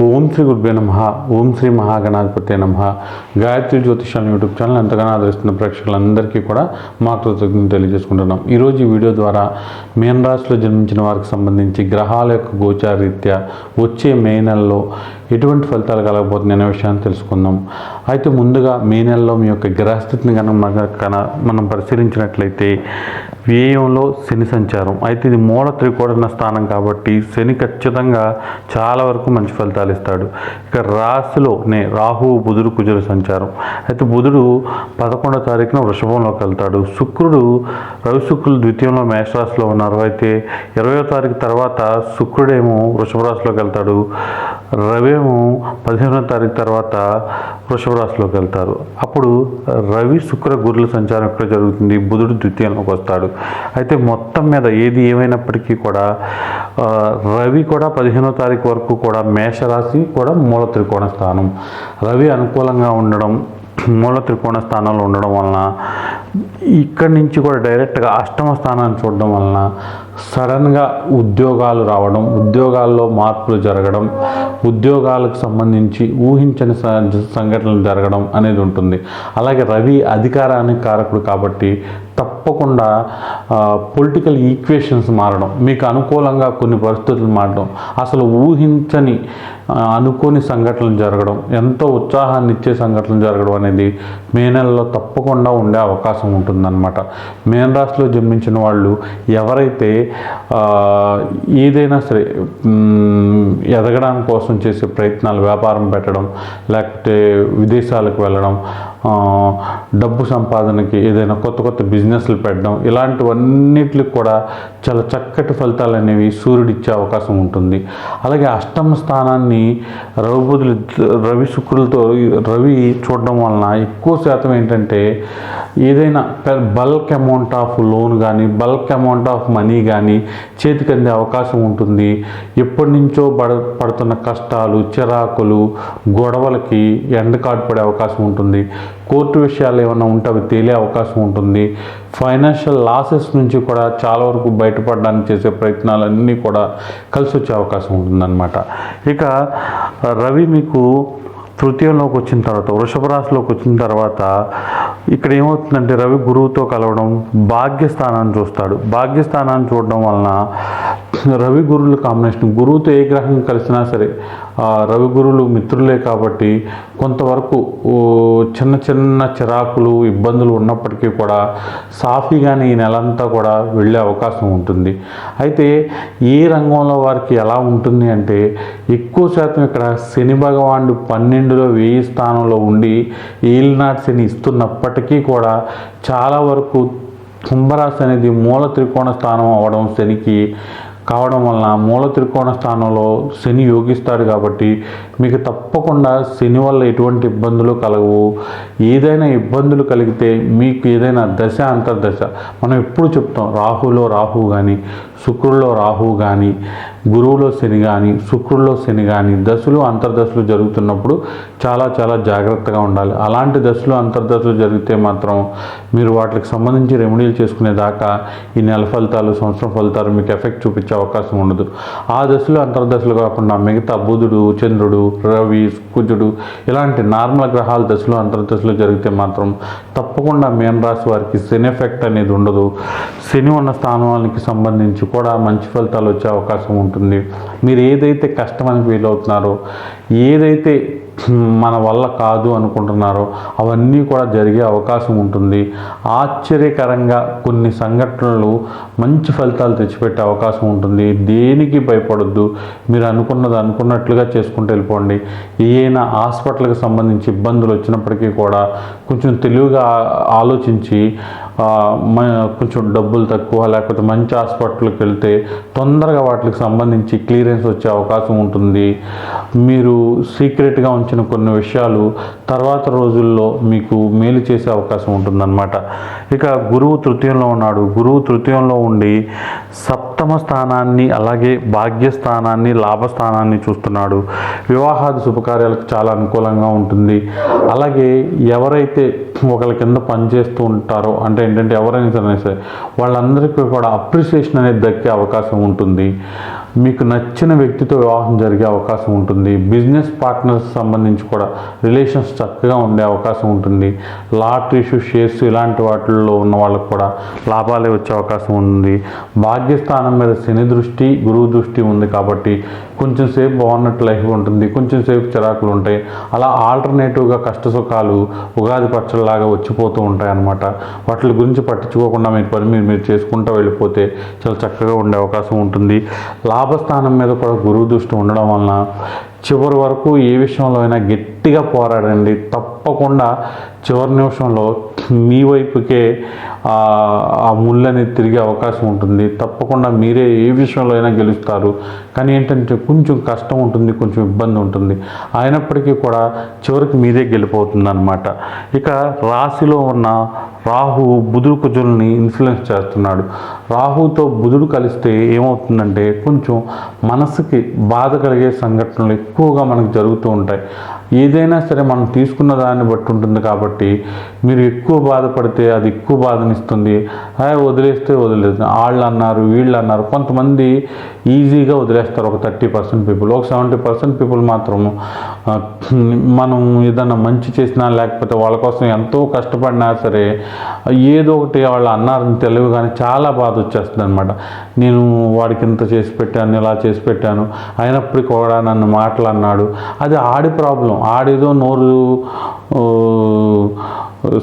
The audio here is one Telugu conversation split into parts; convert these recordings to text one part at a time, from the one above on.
ఓం శ్రీ గురుభ్యో నమ ఓం శ్రీ మహాగణాధిపతి నమ. గాయత్రి జ్యోతిషాల యూట్యూబ్ ఛానల్ ఎంతగానో ఆదరిస్తున్న ప్రేక్షకులందరికీ కూడా మా కృతజ్ఞతలు తెలియజేసుకుంటున్నాం. ఈరోజు ఈ వీడియో ద్వారా మీన రాశిలో జన్మించిన వారికి సంబంధించి గ్రహాల యొక్క గోచారీత్యా వచ్చే మే నెలలో ఎటువంటి ఫలితాలు కలగబోతుంది అనే విషయాన్ని తెలుసుకుందాం. అయితే ముందుగా మే నెలలో మీ యొక్క గ్రహస్థితిని కనుక మన- కన- మనం పరిశీలించినట్లయితే వ్యయంలో శని సంచారం. అయితే ఇది మూల త్రికోణ స్థానం కాబట్టి శని ఖచ్చితంగా చాలా వరకు మంచి ఫలితాలు ఇస్తాడు. ఇక రాశిలోనే రాహువు బుధుడు కుజుడు సంచారం. అయితే బుధుడు పదకొండో తారీఖున వృషభంలోకి వెళ్తాడు. శుక్రుడు రవి శుక్రులు ద్వితీయంలో మేషరాశిలో ఉన్నారు. అయితే ఇరవయో తారీఖు తర్వాత శుక్రుడేమో వృషభ రాశిలోకి వెళ్తాడు. రవేమో పదిహేనో తారీఖు తర్వాత వృషభ రాశిలోకి వెళ్తారు. అప్పుడు రవి శుక్ర గురుల సంచారం ఎక్కడ జరుగుతుంది? బుధుడు ద్వితీయంలోకి వస్తాడు. అయితే మొత్తం మీద ఏది ఏమైనప్పటికీ కూడా రవి కూడా పదిహేనో తారీఖు వరకు కూడా మేషరాశి కూడా మూల త్రికోణ స్థానం. రవి అనుకూలంగా ఉండడం మూల త్రికోణ స్థానంలో ఉండడం వలన ఇక్కడి నుంచి కూడా డైరెక్ట్గా అష్టమ స్థానాన్ని చూడడం వలన సడన్గా ఉద్యోగాలు రావడం ఉద్యోగాల్లో మార్పులు జరగడం ఉద్యోగాలకు సంబంధించి ఊహించని సంఘటనలు జరగడం అనేది ఉంటుంది. అలాగే రవి అధికారానికి కారకుడు కాబట్టి తప్పకుండా పొలిటికల్ ఈక్వేషన్స్ మారడం మీకు అనుకూలంగా కొన్ని పరిస్థితులు మారడం అసలు ఊహించని అనుకోని సంఘటనలు జరగడం ఎంతో ఉత్సాహాన్ని ఇచ్చే సంఘటనలు జరగడం అనేది మే నెలలో తప్పకుండా ఉండే అవకాశం ఉంటుంది. ఉంటుందన్నమాట. మేన రాశిలో జన్మించిన వాళ్ళు ఎవరైతే ఏదైనా సరే ఎదగడానికి కోసం చేసే ప్రయత్నాలు వ్యాపారం పెట్టడం లేకపోతే విదేశాలకు వెళ్ళడం డబ్బు సంపాదనకి ఏదైనా కొత్త కొత్త బిజినెస్లు పెట్టడం ఇలాంటివన్నిటికి కూడా చాలా చక్కటి ఫలితాలు అనేవి సూర్యుడు ఇచ్చే అవకాశం ఉంటుంది. అలాగే అష్టమ స్థానాన్ని రవిబుధులు రవి శుక్రులతో రవి చూడడం వలన ఎక్కువ శాతం ఏంటంటే ఏదైనా బల్క్ అమౌంట్ ఆఫ్ లోన్ కానీ బల్క్ అమౌంట్ ఆఫ్ మనీ కానీ చేతికి అందే అవకాశం ఉంటుంది. ఎప్పటి నుంచో పడ పడుతున్న కష్టాలు చిరాకులు గొడవలకి ఎండ కాటు పడే అవకాశం ఉంటుంది. కోర్టు విషయాలు ఏమైనా ఉంటే అవి తేలే అవకాశం ఉంటుంది. ఫైనాన్షియల్ లాసెస్ నుంచి కూడా చాలా వరకు బయటపడడానికి చేసే ప్రయత్నాలన్నీ కూడా కలిసి వచ్చే అవకాశం ఉంటుందన్నమాట. ఇక రవి మీకు తృతీయంలోకి వచ్చిన తర్వాత వృషభ రాశిలోకి వచ్చిన తర్వాత ఇక్కడ ఏమవుతుందంటే రవి గురువుతో కలవడం భాగ్యస్థానాన్ని చూస్తాడు. భాగ్యస్థానాన్ని చూడడం వలన రవి గురువుల కాంబినేషన్ గురువుతో ఏ గ్రహం కలిసినా సరే రవిగురులు మిత్రులే కాబట్టి కొంతవరకు చిన్న చిన్న చిరాకులు ఇబ్బందులు ఉన్నప్పటికీ కూడా సాఫీగానే ఈ నెలంతా కూడా వెళ్ళే అవకాశం ఉంటుంది. అయితే ఏ రంగంలో వారికి ఎలా ఉంటుంది అంటే ఎక్కువ శాతం ఇక్కడ శని భగవానుడు పన్నెండులో వెయ్యి స్థానంలో ఉండి ఏలినాటి శని ఇస్తున్నప్పటికీ కూడా చాలా వరకు కుంభరాశి అనేది మూల త్రికోణ స్థానం అవ్వడం శనికి కావడం వలన మూల త్రికోణ స్థానంలో శని యోగిస్తాడు కాబట్టి మీకు తప్పకుండా శని వల్ల ఎటువంటి ఇబ్బందులు కలగవు. ఏదైనా ఇబ్బందులు కలిగితే మీకు ఏదైనా దశ అంతర్దశ మనం ఎప్పుడు చెప్తాం రాహులో రాహు కానీ శుక్రుల్లో రాహు కానీ గురువులో శని కానీ శుక్రుల్లో శని కానీ దశలు అంతర్దశలు జరుగుతున్నప్పుడు చాలా చాలా జాగ్రత్తగా ఉండాలి. అలాంటి దశలు అంతర్దశలు జరిగితే మాత్రం మీరు వాటికి సంబంధించి రెమెడీలు చేసుకునేదాకా ఈ నెల ఫలితాలు సంవత్సరం ఫలితాలు మీకు ఎఫెక్ట్ చూపించే అవకాశం ఉండదు. ఆ దశలు అంతర్దశలు కాకుండా మిగతా బుధుడు చంద్రుడు రవి కుజుడు ఇలాంటి నార్మల్ గ్రహాల దశలు అంతర్దశలు జరిగితే మాత్రం తప్పకుండా మేన్ రాశి వారికి శని ఎఫెక్ట్ అనేది ఉండదు. శని ఉన్న స్థానానికి సంబంధించి కూడా మంచి ఫలితాలు వచ్చే అవకాశం ఉంటుంది. ఉంటుంది. మీరు ఏదైతే కష్టం అని ఫీల్ అవుతున్నారో ఏదైతే మన వల్ల కాదు అనుకుంటున్నారో అవన్నీ కూడా జరిగే అవకాశం ఉంటుంది. ఆశ్చర్యకరంగా కొన్ని సంఘటనలు మంచి ఫలితాలు తెచ్చిపెట్టే అవకాశం ఉంటుంది. దేనికి భయపడొద్దు. మీరు అనుకున్నది అనుకున్నట్లుగా చేసుకుంటూ వెళ్ళిపోండి. ఏదైనా హాస్పిటల్కి సంబంధించి ఇబ్బందులు వచ్చినప్పటికీ కూడా కొంచెం తెలివిగా ఆలోచించి కొంచెం డబ్బులు తక్కువ లేకపోతే మంచి హాస్పిటల్కి వెళ్తే తొందరగా వాటికి సంబంధించి క్లియరెన్స్ వచ్చే అవకాశం ఉంటుంది. మీరు సీక్రెట్గా ఉంచిన కొన్ని విషయాలు తర్వాత రోజుల్లో మీకు మేలు చేసే అవకాశం ఉంటుందన్నమాట. ఇక గురువు తృతీయంలో ఉన్నాడు. గురువు తృతీయంలో ఉండి సప్తమ స్థానాన్ని అలాగే భాగ్యస్థానాన్ని లాభస్థానాన్ని చూస్తున్నాడు. వివాహాది శుభకార్యాలకు చాలా అనుకూలంగా ఉంటుంది. అలాగే ఎవరైతే ఒకరి కింద పనిచేస్తూ ఉంటారో అంటే ఏంటంటే ఎవరైనా సరే సరే వాళ్ళందరికీ కూడా అప్రిసియేషన్ అనేది దక్కే అవకాశం ఉంటుంది. మీకు నచ్చిన వ్యక్తితో వివాహం జరిగే అవకాశం ఉంటుంది. బిజినెస్ పార్ట్నర్స్ సంబంధించి కూడా రిలేషన్స్ చక్కగా ఉండే అవకాశం ఉంటుంది. లాటరీస్ షేర్స్ ఇలాంటి వాటిల్లో ఉన్న వాళ్ళకు కూడా లాభాలే వచ్చే అవకాశం ఉంది. భాగ్యస్థానం మీద శని దృష్టి గురువు దృష్టి ఉంది కాబట్టి కొంచెం సేపు బాగున్నట్టు లైఫ్ ఉంటుంది. కొంచెం సేపు చిరాకులు ఉంటాయి. అలా ఆల్టర్నేటివ్గా కష్ట సుఖాలు ఉగాది పచ్చళ్ళలాగా వచ్చిపోతూ ఉంటాయి అన్నమాట. వాటి గురించి పట్టించుకోకుండా మీరు పని మీరు మీరు చేసుకుంటూ వెళ్ళిపోతే చాలా చక్కగా ఉండే అవకాశం ఉంటుంది. లాభస్థానం మీద కూడా గురువు దృష్టి ఉండడం వలన చివరి వరకు ఏ విషయంలో అయినా గట్టిగా పోరాడండి. తప్పకుండా చివరి నిమిషంలో మీ వైపుకే ఆ ముళ్ళని తిరిగే అవకాశం ఉంటుంది. తప్పకుండా మీరే ఏ విషయంలో అయినా గెలుస్తారు. కానీ ఏంటంటే కొంచెం కష్టం ఉంటుంది కొంచెం ఇబ్బంది ఉంటుంది. అయినప్పటికీ కూడా చివరికి మీదే గెలిపోతుంది అనమాట ఇక రాశిలో ఉన్న రాహు బుధుడు కుజుల్ని ఇన్ఫ్లుయెన్స్ చేస్తున్నాడు. రాహుతో బుధుడు కలిస్తే ఏమవుతుందంటే కొంచెం మనసుకి బాధ కలిగే సంఘటనలు ఎక్కువగా మనకు జరుగుతూ ఉంటాయి. ఏదైనా సరే మనం తీసుకున్న దాన్ని బట్టి ఉంటుంది కాబట్టి మీరు ఎక్కువ బాధపడితే అది ఎక్కువ బాధనిస్తుంది. వదిలేస్తే వదిలేదు వాళ్ళు అన్నారు వీళ్ళు అన్నారు కొంతమంది ఈజీగా వదిలేస్తారు. ఒక థర్టీ పర్సెంట్ పీపుల్. ఒక సెవెంటీ పర్సెంట్ పీపుల్ మాత్రం మనం ఏదన్నా మంచి చేసినా లేకపోతే వాళ్ళ కోసం ఎంతో కష్టపడినా సరే ఏదో ఒకటి వాళ్ళు అన్నారని తెలివి కానీ చాలా బాధ వచ్చేస్తుంది అనమాట నేను వాడికి ఇంత చేసి పెట్టాను ఇలా చేసి పెట్టాను అయినప్పటికీ కూడా నన్ను మాటలు అన్నాడు. అది ఆడి ప్రాబ్లం. ఆడేదో నోరు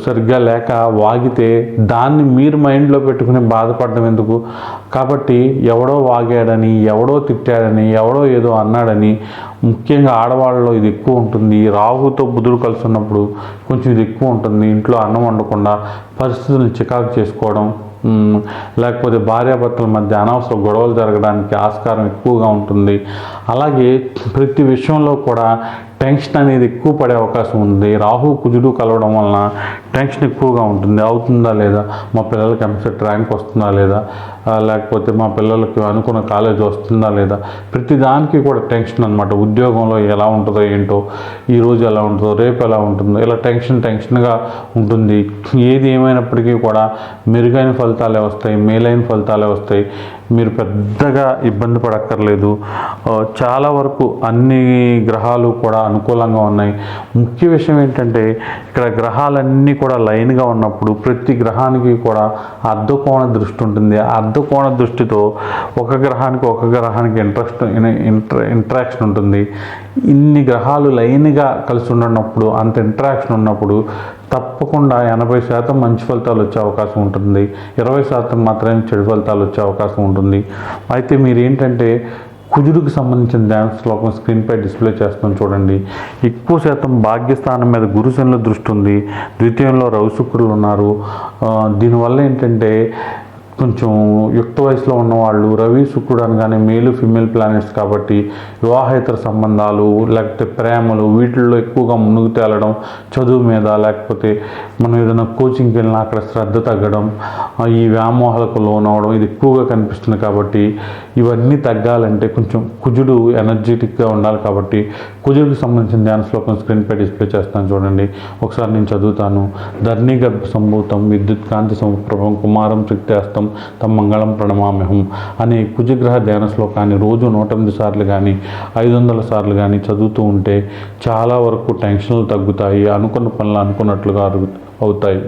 సరిగ్గా లేక వాగితే దాన్ని మీరు మైండ్లో పెట్టుకుని బాధపడడం ఎందుకు? కాబట్టి ఎవడో వాగాడని ఎవడో తిట్టాడని ఎవడో ఏదో అన్నాడని ముఖ్యంగా ఆడవాళ్ళలో ఇది ఎక్కువ ఉంటుంది. రాహుతో బుధుడు కలిసి ఉన్నప్పుడు కొంచెం ఇది ఎక్కువ ఉంటుంది. ఇంట్లో అన్నం వండకుండా పరిస్థితులను చికాకు చేసుకోవడం లేకపోతే భార్యాభర్తల మధ్య అనవసర గొడవలు జరగడానికి ఆస్కారం ఎక్కువగా ఉంటుంది. అలాగే ప్రతి విషయంలో కూడా టెన్షన్ అనేది ఎక్కువ పడే అవకాశం ఉంది. రాహు కుజుడు కలవడం వలన టెన్షన్ ఎక్కువగా ఉంటుంది. అవుతుందా లేదా? మా పిల్లలకి ఎంసెట్ ర్యాంక్ వస్తుందా లేదా? లేకపోతే మా పిల్లలకి అనుకున్న కాలేజ్ వస్తుందా లేదా? ప్రతి దానికి కూడా టెన్షన్ అనమాట ఉద్యోగంలో ఎలా ఉంటుందో ఏంటో ఈ రోజు ఎలా ఉంటుందో రేపు ఎలా ఉంటుందో ఇలా టెన్షన్ టెన్షన్గా ఉంటుంది. ఏది ఏమైనప్పటికీ కూడా మెరుగైన ఫలితాలే వస్తాయి మేలైన ఫలితాలే వస్తాయి. మీరు పెద్దగా ఇబ్బంది పడక్కర్లేదు. చాలా వరకు అన్ని గ్రహాలు కూడా అనుకూలంగా ఉన్నాయి. ముఖ్య విషయం ఏంటంటే ఇక్కడ గ్రహాలన్నీ కూడా లైన్గా ఉన్నప్పుడు ప్రతి గ్రహానికి కూడా అర్ధకోణ దృష్టి ఉంటుంది. ఆ అర్ధకోణ దృష్టితో ఒక గ్రహానికి ఒక గ్రహానికి ఇంట్రెస్ట్ ఇంటర్ ఇంట్రాక్షన్ ఉంటుంది. ఇన్ని గ్రహాలు లైన్గా కలిసి ఉండనప్పుడు అంత ఇంట్రాక్షన్ ఉన్నప్పుడు తప్పకుండా ఎనభై శాతం మంచి ఫలితాలు వచ్చే అవకాశం ఉంటుంది. ఇరవై శాతం మాత్రమే చెడు ఫలితాలు వచ్చే అవకాశం ఉంటుంది. అయితే మీరు ఏంటంటే కుజుడికి సంబంధించిన ధ్యాన శ్లోకం స్క్రీన్పై డిస్ప్లే చేస్తాం చూడండి. ఎక్కువ శాతం భాగ్యస్థానం మీద గురుశనుల దృష్టి ఉంది. ద్వితీయంలో రవిశుక్రులు ఉన్నారు. దీనివల్ల ఏంటంటే కొంచెం యుక్త వయసులో ఉన్నవాళ్ళు రవి శుక్రుడు అనగానే మేలు ఫిమేల్ ప్లానెట్స్ కాబట్టి వివాహేతర సంబంధాలు లేకపోతే ప్రేమలు వీటిల్లో ఎక్కువగా మునుగు తేలడం చదువు మీద లేకపోతే మనం ఏదైనా కోచింగ్కి వెళ్ళినా అక్కడ శ్రద్ధ తగ్గడం ఈ వ్యామోహాలకు లోనవడం ఇది ఎక్కువగా కనిపిస్తుంది కాబట్టి ఇవన్నీ తగ్గాలంటే కొంచెం కుజుడు ఎనర్జెటిక్గా ఉండాలి కాబట్టి కుజుడికి సంబంధించిన ధ్యాన శ్లోకం స్క్రీన్ పై డిస్ప్లే చేస్తాను చూడండి. ఒకసారి నేను చదువుతాను. ధర్ణీ గర్భ సంభూతం విద్యుత్ కాంతి సంప్రభం కుమారం శక్తిస్తం తమ మంగళం ప్రణమామ్యహం. అనే కుజగ్రహ ధ్యాన శ్లోకాన్ని రోజు నూట ఎనిమిది సార్లు కానీ ఐదు వందల సార్లు కానీ చదువుతూ ఉంటే చాలా వరకు టెన్షన్లు తగ్గుతాయి అనుకున్న పనులు అనుకున్నట్లుగా అరుగు- అవుతాయి.